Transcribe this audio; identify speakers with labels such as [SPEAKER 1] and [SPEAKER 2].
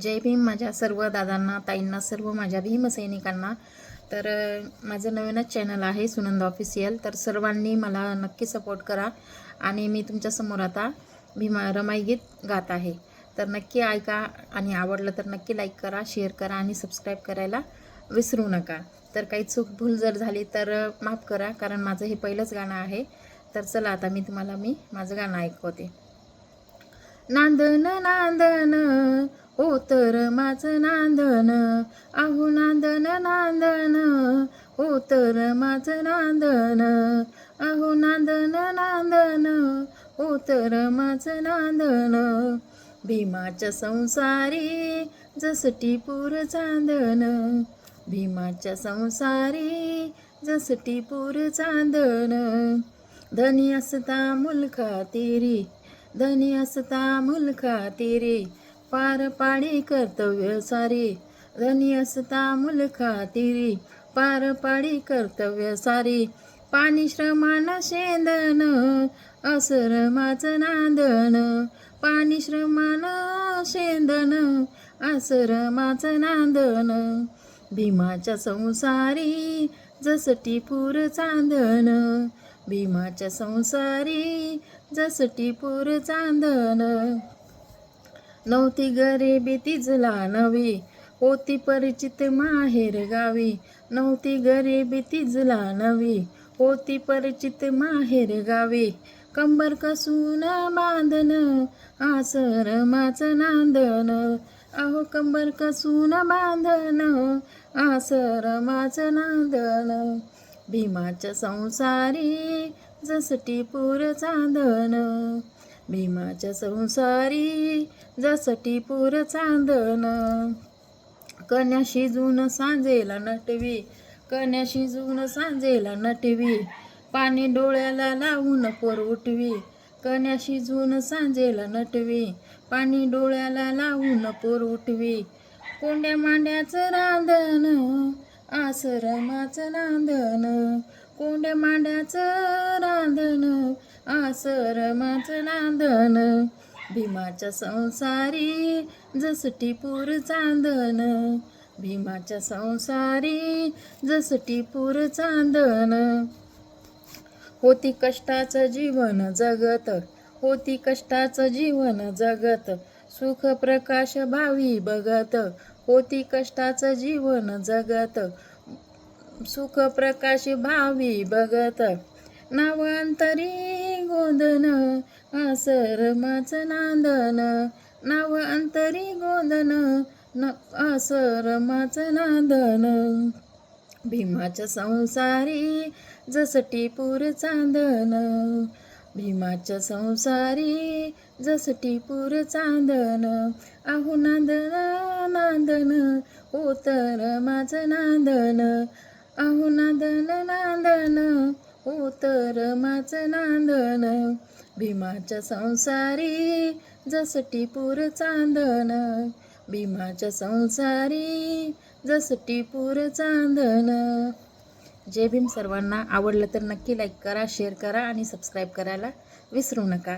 [SPEAKER 1] जय भीम माझ्या सर्व दादांना ताईंना सर्व माझ्या भीमसैनिकांना. तर माझं नवीनच चॅनल आहे सुनंद ऑफिशियल. तर सर्वांनी मला नक्की सपोर्ट करा आणि मी तुमच्यासमोर आता भीमा रमाई गीत गात आहे. तर नक्की ऐका आणि आवडलं तर नक्की लाईक करा शेअर करा आणि सबस्क्राईब करायला विसरू नका. तर काही चूक भूल जर झाली तर माफ करा कारण माझं हे पहिलंच गाणं आहे. तर चला आता मी तुम्हाला मी माझं गाणं ऐकवते. नांदन नांदन ओ तर माझं नांदन आहो नांदन नांदन. ओ तर माझं नांदन आहो नांदन नांदन. ओ तर माझं नांदन भीमाच्या संसारी जसटी पूर चांदन. भीमाच्या संसारी जसटी पूर चांदन. धनी असता मुलखा तेरी धनी असता मुलखा तेरे. पार पाडी कर्तव्य सारे. धनी असता मुलखा तेरी. पार पाडी कर्तव्य सारे. पाणी श्रमान शेंदन असरमाच नांदन. पाणी श्रमान शेंदन असर नांदन. भीमाच्या संसारी जसटी पूर चांदन. भीमाच्या संसारी जसटी पूर चांदन. नव्हती गरिबी तिजला नवी. होती परिचित माहेर गावी. नव्हती गरिबी तिजला नवी. होती परिचित माहेर गावी. कंबर कसून बांधन आसर माच नांदन. अहो कंबर कसून बांधन आसर माच नांदन. भीमाच्या संसारी जसटी पूर चांदन. भीमाच्या संसारी जसटी टिपूर चांदन कन्या शिजून सांजेला नटवी कन्या शिजून सांजेला नटवी. पाणी डोळ्याला लावून पोर उठवी कन्या शिजून सांजेला नटवी. पाणी डोळ्याला लावून पोर उठवी. कोंड्या मांड्याचं रांधण आसरमाचं नांदन कोंड्या मांड्याचं रांधण आसरमाचं नांदन. भीमाच्या संसारी जस चांदन. भीमाच्या संसारी जस चांदन. होती कष्टाचं जीवन जगत होती कष्टाचं जीवन जगत. सुख प्रकाश भावी बघत होती कष्टाचं जीवन जगत. सुख प्रकाश भावी बघत. नावांतरी गोंदन आसर नांदन. नाव अंतरी गोंदन न आसर नांदन. भीमाच्या संसारी जसटी पूर चांदन. भीमाच्या संसारी जसटी पूर चांदन. आहो नांदन नांदन हो माझं नांदन. अहो नांदन नांदन हो तर माझं नांदन. भीमाच्या संसारी जस टिपूर चांदन. भीमाच्या संसारी जस टिपूर चांदन. जय भीम सर्वांना आवडलं तर नक्की लाईक करा शेअर करा आणि सबस्क्राईब करायला विसरू नका.